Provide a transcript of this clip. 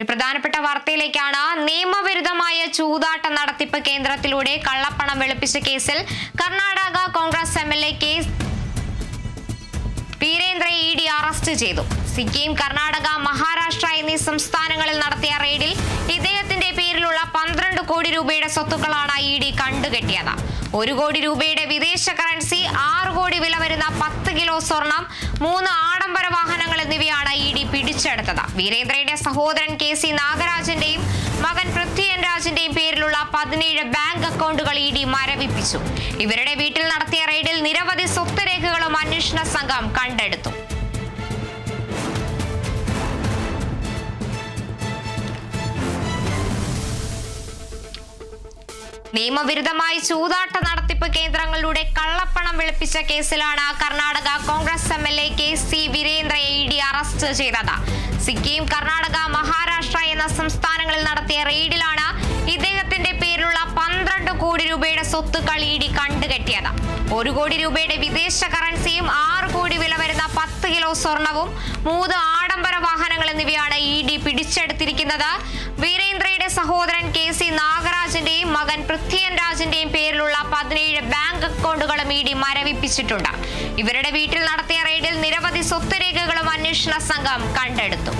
പ്രധാനപ്പെട്ട വാർത്തയിലേക്കാണ് നിയമവിരുദ്ധമായ ചൂതാട്ട നടത്തിപ്പ് കേന്ദ്രത്തിലൂടെ കള്ളപ്പണം വെളുപ്പിച്ച കേസിൽ Karnataka Congress M L A K Veerendra E D arrest ചെയ്തു. സിക്കിം കർണാടക മഹാരാഷ്ട്ര എന്നീ സംസ്ഥാനങ്ങളിൽ നടത്തിയ റെയ്ഡിൽ ഇദ്ദേഹത്തിന്റെ പേരിലുള്ള പന്ത്രണ്ട് കോടി രൂപയുടെ സ്വത്തുക്കളാണ് ഇ ഡി കണ്ടുകെട്ടിയത്. ഒരു കോടി രൂപയുടെ വിദേശ കറൻസി ആറ് കോടി വില വരുന്ന പത്ത് കിലോ സ്വർണം മൂന്ന് ആഡംബര വീരേന്ദ്രയുടെ സഹോദരൻ കെ സി നാഗരാജന്റെയും മകൻ പൃഥ്വിയൻ രാജിന്റെയും പേരിലുള്ള പതിനേഴ് ബാങ്ക് അക്കൗണ്ടുകൾ ഇ ഡി മരവിപ്പിച്ചു. ഇവരുടെ വീട്ടിൽ നടത്തിയ റെയ്ഡിൽ നിരവധി സ്വത്ത് രേഖകളും അന്വേഷണ സംഘം കണ്ടെടുത്തു. നിയമവിരുദ്ധമായി ചൂതാട്ട നടത്തിപ്പ് കേന്ദ്രങ്ങളിലൂടെ കള്ളപ്പണം വെളുപ്പിച്ച കേസിലാണ് Karnataka Congress M L A K C വീരേന്ദ്രയെ E D arrest ചെയ്തത്. സിക്കിം കർണാടക മഹാരാഷ്ട്ര എന്ന സംസ്ഥാനങ്ങളിൽ നടത്തിയ റെയ്ഡിലാണ് ഇദ്ദേഹത്തിന്റെ പേരിലുള്ള പന്ത്രണ്ട് കോടി രൂപയുടെ സ്വത്തുക്കൾ ഇ കണ്ടുകെട്ടിയത്. ഒരു കോടി രൂപയുടെ വിദേശ കറൻസിയും ആറ് കോടി വില വരുന്ന പത്ത് കിലോ സ്വർണവും മൂന്ന് ആഡംബര വാഹനങ്ങൾ എന്നിവയാണ് ഇ ഡി പിടിച്ചെടുത്തിരിക്കുന്നത്. വീരേന്ദ്രയുടെ സഹോദരൻ കെ സി നാഗരാജന്റെയും മകൻ പൃഥ്വിയൻ രാജിന്റെയും പേരിലുള്ള പതിനേഴ് ബാങ്ക് അക്കൗണ്ടുകളും ഇ ഡി മരവിപ്പിച്ചിട്ടുണ്ട്. ഇവരുടെ വീട്ടിൽ നടത്തിയ റെയ്ഡിൽ അന്വേഷണ സംഘം കണ്ടെടുത്തു